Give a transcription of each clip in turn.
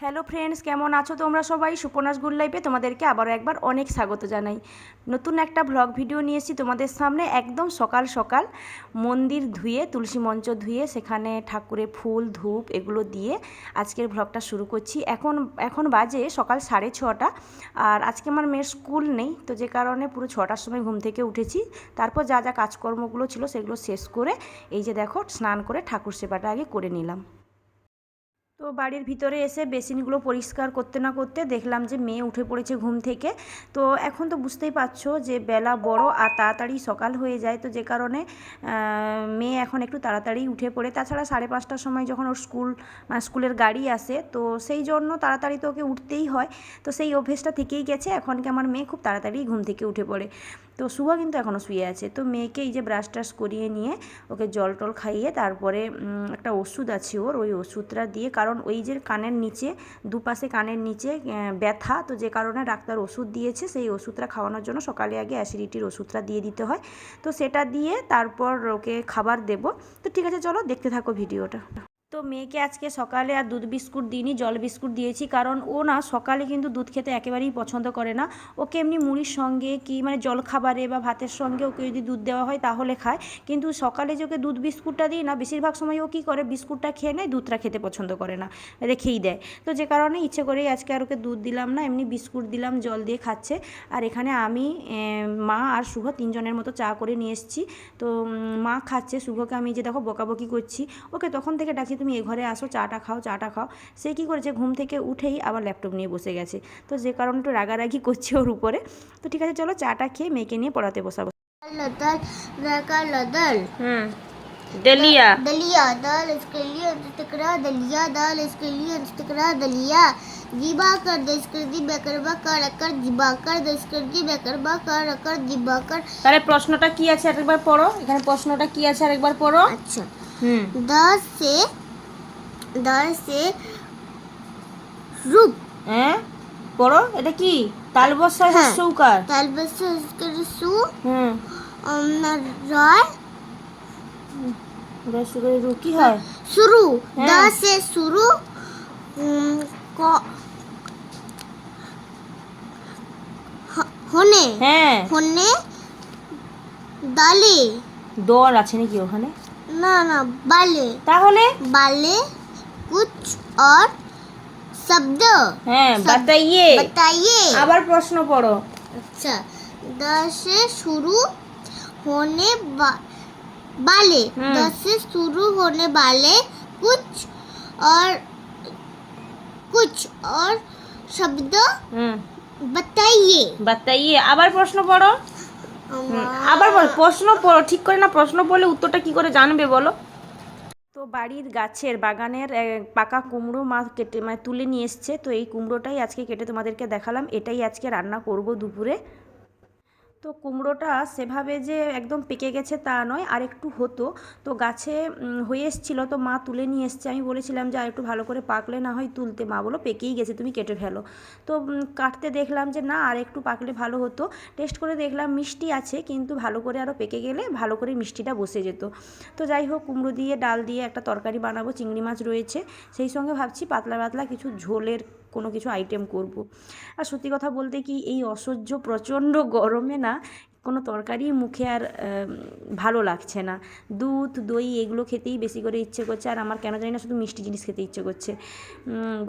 Hello friends কেমন আছো তোমরা সবাই? সুপনাস গুড লাইফে তোমাদেরকে আবারও একবার অনেক স্বাগত জানাই। নতুন একটা ভ্লগ ভিডিও নিয়ে এসেছি তোমাদের সামনে একদম সকাল সকাল। মন্দির ধুয়ে, তুলসী মঞ্চ ধুয়ে, সেখানে ঠাকুরে ফুল, ধূপ এগুলো দিয়ে আজকের ভ্লগটা শুরু করছি। এখন এখন বাজে সকাল সাড়ে ছটা। আর আজকে আমার মেয়ের স্কুল নেই, তো যে কারণে পুরো ছটার সময় ঘুম থেকে উঠেছি। তারপর যা যা কাজকর্মগুলো ছিল সেগুলো শেষ করে এই যে দেখো স্নান করে ঠাকুর সেবাটা আগে করে নিলাম। তো বাড়ির ভিতরে এসে বেসিনগুলো পরিষ্কার করতে না করতে দেখলাম যে মেয়ে উঠে পড়েছে ঘুম থেকে। তো এখন তো বুঝতেই পারছ যে বেলা বড় আর তাড়াতাড়ি সকাল হয়ে যায়। তো যে কারণে মেয়ে এখন একটু তাড়াতাড়ি উঠে পড়ে। তাছাড়া সাড়ে পাঁচটার সময় যখন ওর স্কুল মানে স্কুলের গাড়ি আসে, তো সেই জন্য তাড়াতাড়ি তো ওকে উঠতেই হয়। তো সেই অভ্যেসটা থেকেই গেছে। এখন কি আমার মেয়ে খুব তাড়াতাড়ি ঘুম থেকে উঠে পড়ে। তো শুভ কিন্তু এখনও শুয়ে আছে। তো মেয়েকে এই যে ব্রাশ টাশ করিয়ে নিয়ে ওকে জল টল খাইয়ে তারপরে একটা ওষুধ আছে ওর, ওই ওষুধটা দিয়ে, কারণ ওই যে কানের নিচে, দুপাশে কানের নিচে ব্যথা, তো যে কারণে ডাক্তার ওষুধ দিয়েছে, সেই ওষুধটা খাওয়ানোর জন্য সকালে আগে অ্যাসিডিটির ওষুধটা দিয়ে দিতে হয়। তো সেটা দিয়ে তারপর ওকে খাবার দেব। তো ঠিক আছে, চলো দেখতে থাকো ভিডিওটা তো মেয়েকে আজকে সকালে আর দুধ বিস্কুট দিইনি, জল বিস্কুট দিয়েছি। কারণ ও না সকালে কিন্তু দুধ খেতে একেবারেই পছন্দ করে না। ওকে এমনি মুড়ির সঙ্গে কি মানে জল খাবারে বা ভাতের সঙ্গে ওকে যদি দুধ দেওয়া হয় তাহলে খায়। কিন্তু সকালে যে ওকে দুধ বিস্কুটটা দিই না, বেশিরভাগ সময় ও কী করে, বিস্কুটটা খেয়ে নেয়, দুধটা খেতে পছন্দ করে না রেখেই দেয়। তো যে কারণে ইচ্ছে করেই আজকে আর ওকে দুধ দিলাম না, এমনি বিস্কুট দিলাম, জল দিয়ে খাচ্ছে। আর এখানে আমি মা আর শুভ তিনজনের মতো চা করে নিয়ে এসেছি। তো মা খাচ্ছে, শুভকে আমি যে দেখো বকাবকি করছি, ওকে তখন থেকে ডাকছি তুমি এ ঘরে আসো চাটা খাও চাটা খাও সে কী করেছে ঘুম থেকে উঠেই আবার ল্যাপটপ নিয়ে বসে গেছে তো যে কারণে একটু রাগারাগি করছে ওর উপরে তো ঠিক আছে চলো চাটা খেয়ে মেয়েকে নিয়ে পড়াতে বসাবো लदल का लदल হুম ডেলিয়া दलिया दाल इसके लिए टकरा दलिया दाल इसके लिए टकरा दलिया जीबा कर दस कर दी बेकरबा कर कर जीबा कर दस कर दी बेकरबा कर कर जीबा कर তাহলে প্রশ্নটা কি আছে আরেকবার পড়ো এখানে প্রশ্নটা কি আছে আরেকবার পড়ো अच्छा হুম दस से দশে রূপ। হ্যাঁ? পড়ো এটা কি? সু হ্যাঁ, হুম। রয়। কি হয়? শুরু শুরু হ্যাঁ। ক। হনে। হ্যাঁ। হনে। দালে। দর আছে নাকি ওখানে? না না বালে। তাহলে? বালে। कुछ और शब्द হ্যাঁ सब- বাতাইয়ে बताइए আবার প্রশ্ন পড়ো अच्छा दस से शुरू होने वा- वाले हम्म। दस से शुरू होने वाले कुछ और कुछ और शब्द হুম बताइए বাতাইয়ে আবার প্রশ্ন পড়ো হুম, আবার বল প্রশ্ন পড়ো ঠিক করে না প্রশ্ন পড়লে উত্তরটা কি করে জানবে বলো তো বাড়ির গাছের বাগানের পাকা কুমড়ো মা কেটে মানে তুলে নিয়ে এসছে। তো এই কুমড়োটাই আজকে কেটে তোমাদেরকে দেখালাম। এটাই আজকে রান্না করব দুপুরে। তো কুমড়োটা সেভাবে যে একদম পেকে গেছে তা নয়, আর একটু হতো। তো গাছে হয়ে এসেছিল তো মা তুলে নিয়ে এসছে। আমি বলেছিলাম যে, আর একটু ভালো করে পাকলে না হয় তুলতে। মা বলো পেকেই গেছে, তুমি কেটে ফেলো। তো কাটতে দেখলাম যে, না, আর একটু পাকলে ভালো হতো। টেস্ট করে দেখলাম মিষ্টি আছে, কিন্তু ভালো করে আরও পেকে গেলে ভালো করে মিষ্টিটা বসে যেত। তো যাই হোক, কুমড়ো দিয়ে, ডাল দিয়ে একটা তরকারি বানাবো, চিংড়ি মাছ রয়েছে। সেই সঙ্গে ভাবছি পাতলা পাতলা কিছু ঝোলের কোনো কিছু আইটেম করব। আর সত্যি কথা বলতে কি, এই অসহ্য প্রচণ্ড গরমে না কোনো তরকারি মুখে আর ভালো লাগছে না। দুধ, দই এগুলো খেতেই বেশি করে ইচ্ছে করছে আর আমার কেন জানি না শুধু মিষ্টি জিনিস খেতে ইচ্ছে করছে।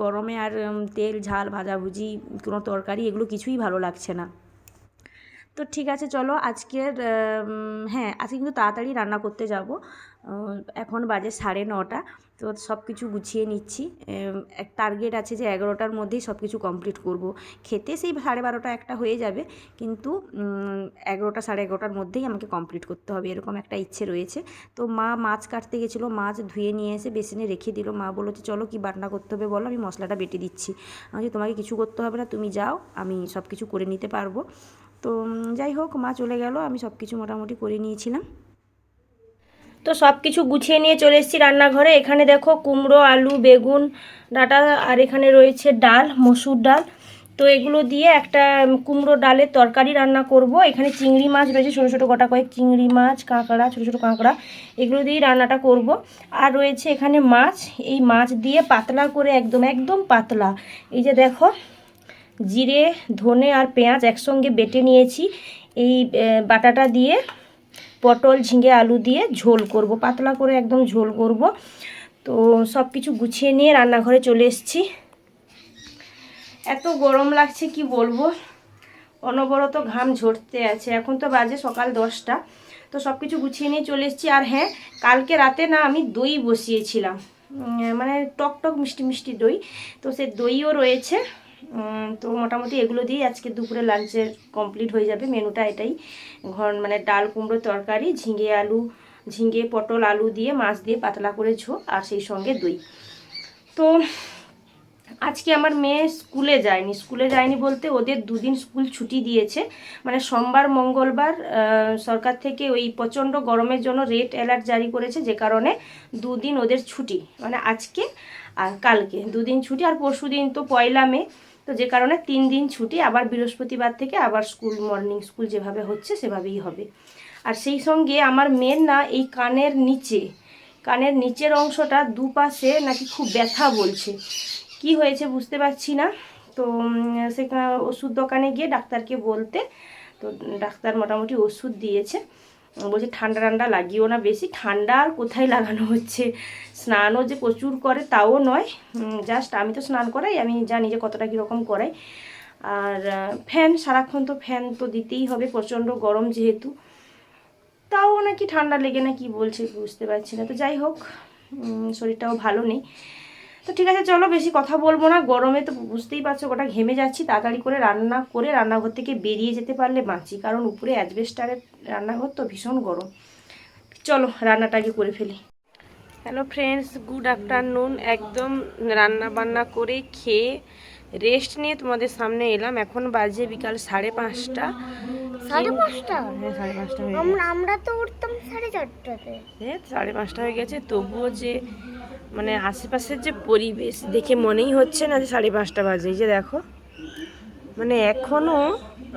গরমে আর তেল, ঝাল, ভাজাভুজি, কোনো তরকারি এগুলো কিছুই ভালো লাগছে না। তো ঠিক আছে, চলো আজকের হ্যাঁ আজকে কিন্তু তাড়াতাড়ি রান্না করতে যাব। এখন বাজে সাড়ে নটা, তো সব কিছু গুছিয়ে নিচ্ছি। এক টার্গেট আছে যে এগারোটার মধ্যেই সব কিছু কমপ্লিট করব। খেতে সেই সাড়ে বারোটা একটা হয়ে যাবে, কিন্তু এগারোটা সাড়ে এগারোটার মধ্যেই আমাকে কমপ্লিট করতে হবে, এরকম একটা ইচ্ছে রয়েছে। তো মা মাছ কাটতে গেছিল, মাছ ধুয়ে নিয়ে এসে বেসিনে রেখে দিল। মা বলল চলো কি বাটনা করতে হবে বলো, আমি মশলাটা বেটে দিচ্ছি। আমি তোমাকে কিছু করতে হবে না, তুমি যাও, আমি সব কিছু করে নিতে পারব। তো যাই হোক, মা চলে গেল, আমি সব কিছু মোটামুটি করে নিয়েছিলাম। তো সব কিছু গুছিয়ে নিয়ে চলে এসেছি রান্নাঘরে। এখানে দেখো কুমড়ো, আলু, বেগুন, ডাটা, আর এখানে রয়েছে ডাল, মসুর ডাল। তো এগুলো দিয়ে একটা কুমড়ো ডালের তরকারি রান্না করব। এখানে চিংড়ি মাছ রয়েছে, ছোটো ছোটো গোটা কয়েক চিংড়ি মাছ, কাঁকড়া, ছোটো ছোটো কাঁকড়া, এগুলো দিয়েই রান্নাটা করব। আর রয়েছে এখানে মাছ। এই মাছ দিয়ে পাতলা করে একদম একদম পাতলা। এই যে দেখো, জিরে, ধনে আর পেঁয়াজ একসঙ্গে বেটে নিয়েছি। এই বাটাটা দিয়ে পটল, ঝিঙে, আলু দিয়ে ঝোল করব। পাতলা করে একদম ঝোল করব। তো সব কিছু গুছিয়ে নিয়ে রান্নাঘরে চলে এসেছি। এত গরম লাগছে, কি বলব? অনবরত ঘাম ঝরতে আছে। এখন তো বাজে সকাল দশটা। তো সব কিছু গুছিয়ে নিয়ে চলে এসেছি। আর হ্যাঁ কালকে রাতে না আমি দই বসিয়েছিলাম। মানে টক টক মিষ্টি মিষ্টি দই। তো সে দইও রয়েছে। তো মোটামুটি এগুলো দিয়ে আজকে দুপুরে লাঞ্চের কমপ্লিট হয়ে যাবে। মেনুটা এটাই। ঘর মানে ডাল, কুমড়ো তরকারি, ঝিঙে আলু, ঝিঙে, পটল, আলু দিয়ে, মাছ দিয়ে পাতলা করে ঝোল আর সেই সঙ্গে দই। তো আজকে আমার মেয়ে স্কুলে যায়নি। স্কুলে যায়নি বলতে ওদের দুদিন স্কুল ছুটি দিয়েছে। মানে সোমবার, মঙ্গলবার সরকার থেকে ওই প্রচণ্ড গরমের জন্য রেড অ্যালার্ট জারি করেছে যে কারণে দুদিন ওদের ছুটি। মানে আজকে আর কালকে। দুদিন ছুটি আর পরশু দিন তো পয়লা মে। তো যে কারণে তিন দিন ছুটি আবার বৃহস্পতিবার থেকে আবার স্কুল মর্নিং স্কুল যেভাবে হচ্ছে সেভাবেই হবে। আর সেই সঙ্গে আমার মেয়ের না এই কানের নিচে কানের নিচের অংশটা দুপাশে নাকি খুব ব্যথা বলছে। কি হয়েছে বুঝতে পারছি না। তো উম, সে ওষুধ দোকানে গিয়ে ডাক্তারকে বলতে তো ডাক্তার মোটামুটি ওষুধ দিয়েছে। বলছে, ঠান্ডা ঠান্ডা লাগিও না বেশি, ঠান্ডা আর কোথায় লাগানো হচ্ছে? স্নানও যে প্রচুর করে তাও নয় জাস্ট আমি তো স্নান করাই, আমি জানি যে কতটা কীরকম করাই। আর ফ্যান, সারাক্ষণ তো ফ্যান তো দিতেই হবে, প্রচণ্ড গরম যেহেতু। তাও নাকি ঠান্ডা লেগে না, কি বলছে বুঝতে পারছি না। তো যাই হোক শরীরটাও ভালো নেই। তো ঠিক আছে, চলো বেশি কথা বলব না, গরমে তো বুঝতেই পারছ গোটা ঘেমে যাচ্ছি, তাড়াতাড়ি করে রান্না করে রান্নাঘর থেকে বেরিয়ে যেতে পারলে বাঁচি। কারণ উপরে অ্যাজবেস্টারের রান্নাঘর তো ভীষণ গরম। চলো রান্নাটা আগে করে ফেলি। হ্যালো ফ্রেন্ডস গুড আফটারনুন একদম রান্না বান্না করে খেয়ে রেস্ট নিয়ে তোমাদের সামনে এলাম। এখন বাজে বিকাল সাড়ে পাঁচটা। সাড়ে পাঁচটা? হ্যাঁ সাড়ে পাঁচটা হয়ে গেছে। আমরা তো উঠতাম সাড়ে চারটাতে। এ, সাড়ে পাঁচটা হয়ে গেছে। তবুও যে মানে আশেপাশের যে পরিবেশ দেখে মনেই হচ্ছে না যে সাড়ে পাঁচটা বাজে। এই যে দেখো মানে এখনও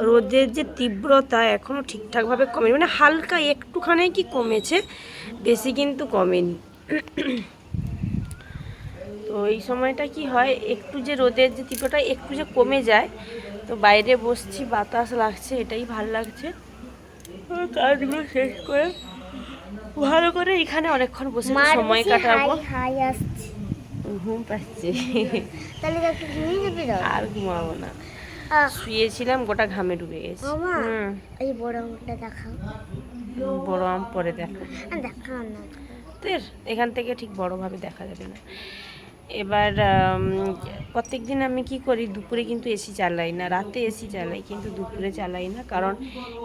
রোদের যে তীব্রতা এখনও ঠিকঠাকভাবে কমেনি। মানে হালকা একটুখানি কি কমেছে বেশি কিন্তু কমেনি। তো এই সময়টা কি হয় একটু যে রোদের যে তীব্রতা একটু যে কমে যায় তো বাইরে বসছি বাতাস লাগছে এটাই ভালো লাগছে। কাজগুলো শেষ করে ভালো করে এখানে অনেকক্ষণ বসে সময় কাটাবো। ঘুম পাচ্ছে। আর ঘুমাবো না। শুয়েছিলাম গোটা ঘামে ডুবে গেছে। এই বড় আঙুলটা দেখাও। বড় আম পরে দেখা দেখাও না। তের এখান থেকে ঠিক বড়ভাবে দেখা যাবে না। এবার প্রত্যেক দিন আমি কি করি দুপুরে কিন্তু এসি চালাই না রাতে এসি চালাই কিন্তু দুপুরে চালাই না। কারণ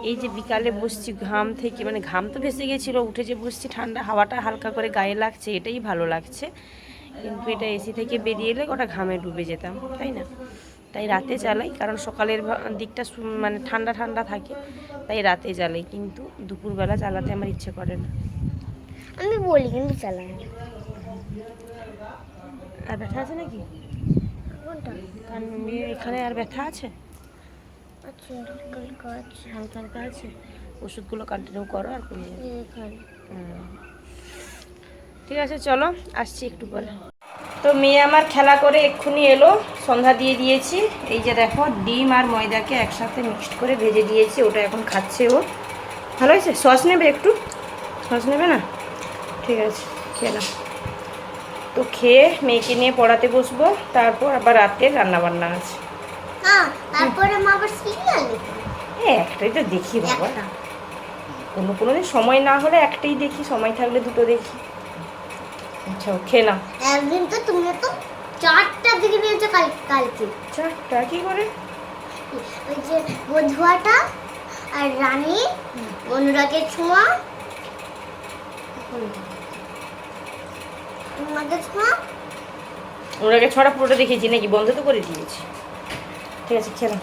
এই যে বিকালে বসছি ঘাম থেকে মানে ঘাম তো ভেসে গেছিল উঠে যে বসছি ঠান্ডা হাওয়াটা হালকা করে গায়ে লাগছে এটাই ভালো লাগছে। কিন্তু এটা এসি থেকে বেরিয়ে এলে ওটা ঘামে ডুবে যেতাম তাই না? তাই রাতে চালাই কারণ সকালের দিকটা মানে ঠান্ডা ঠান্ডা থাকে তাই রাতে চালাই কিন্তু দুপুরবেলা চালাতে আমার ইচ্ছে করে না। আমি বলি কিন্তু চালাই আর ব্যথা আছে নাকি? এখানে আর ব্যথা আছে? আচ্ছা হালকা হালকা আছে। ওষুধগুলো কন্টিনিউ করো আর কমে যাবে। ঠিক আছে চলো আসছি একটু পরে। তো মেয়ে আমার খেলা করে এক্ষুনি এলো সন্ধ্যা দিয়ে দিয়েছি। এই যে দেখো ডিম আর ময়দাকে একসাথে মিক্সড করে ভেজে দিয়েছি ওটা এখন খাচ্ছে ও। ভালো হয়েছে? সস নেবে একটু? সস নেবে না? ঠিক আছে খেলাম তো খেয়ে মেয়েকে নিয়ে পড়াতে বসবো তারপর আবার রাতে রান্না বান্না আছে। হ্যাঁ তারপরে আবার সিরিয়াল এ একটাই তো দেখি বাবা। কোনো কোনো দিন সময় না হলে একটাই দেখি সময় থাকলে দুটো দেখি। আচ্ছা খেয়ে নাও একদিন তো তুমি তো চারটা দিকে নিয়েছো কাল কালকে। চারটা? কি করে? ওই যে বধুয়াটা আর রানী অনুরাগের ছোঁয়া। অনুরাগের ছোঁয়া? ওনাকে ছড়া পুরোটা দেখেছি নাকি? বন্ধ তো করে দিয়েছি। ঠিক আছে খেলাম।